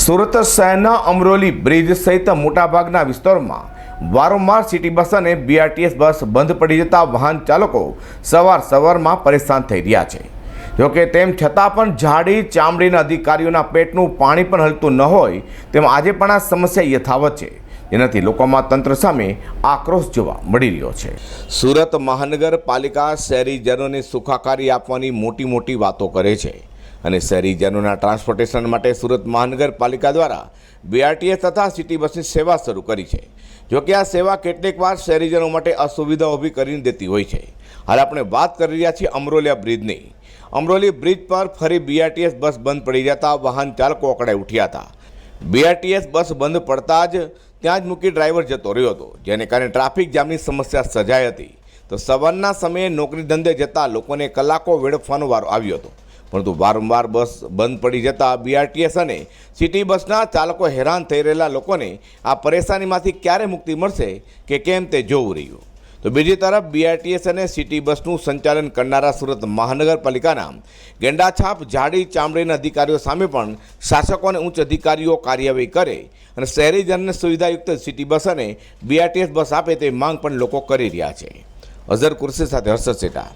સુરત શહેરના અમરોલી બ્રિજ સહિત મોટાભાગના વિસ્તારોમાં વારંવાર સિટી બસ અને બીઆરટીએસ બસ બંધ પડી જતા વાહન ચાલકો સવાર સવારમાં પરેશાન થઈ રહ્યા છે. જોકે તેમ છતાં પણ જાડી ચામડીના અધિકારીઓના પેટનું પાણી પણ હલતું ન હોય તેમ આજે પણ આ સમસ્યા યથાવત છે. જેનાથી લોકોમાં તંત્ર સામે આક્રોશ જોવા મળી રહ્યો છે. સુરત મહાનગરપાલિકા શહેરીજનોને સુખાકારી આપવાની મોટી મોટી વાતો કરે છે. અને શહેરીજનોના ટ્રાન્સપોર્ટેશન માટે સુરત મહાનગરપાલિકા દ્વારા બીઆરટીએસ તથા સિટી બસની સેવા શરૂ કરી છે. જોકે આ સેવા કેટલીક વાર શહેરીજનો માટે અસુવિધા ઊભી કરીને દેતી હોય છે. હાલ આપણે વાત કરી રહ્યા છીએ અમરોલિયા બ્રિજની અમરોલી બ્રિજ પર ફરી બીઆરટીએસ બસ બંધ પડી જતા વાહન ચાલકો અકળાઈ ઉઠ્યા હતા. બીઆરટીએસ બસ બંધ પડતા જ ત્યાં જ મૂકી ડ્રાઈવર જતો રહ્યો હતો, જેને કારણે ટ્રાફિક જામની સમસ્યા સર્જાઈ હતી. તો સવારના સમયે નોકરી ધંધે જતા લોકોને કલાકો વેડફવાનો વારો આવ્યો હતો. પરંતુ વારંવાર બસ બંધ પડી જતા બીઆરટીએસ અને સિટી બસના ચાલકો હેરાન થઈ રહેલા લોકોને આ પરેશાનીમાંથી ક્યારે મુક્તિ મળશે કે કેમ તે જોવું રહ્યું? તો બીજી તરફ બીઆરટીએસ અને સિટી બસનું સંચાલન કરનારા સુરત મહાનગરપાલિકાના ગેંડાછાપ જાડી ચામડીના અધિકારીઓ સામે પણ શાસકો અને ઉચ્ચ અધિકારીઓ કાર્યવાહી કરે અને શહેરીજનને સુવિધાયુક્ત સિટી બસ અને બીઆરટીએસ બસ આપે તે માંગ પણ લોકો કરી રહ્યા છે. અઝર કુર્સી સાથે હર્ષદ સેટા.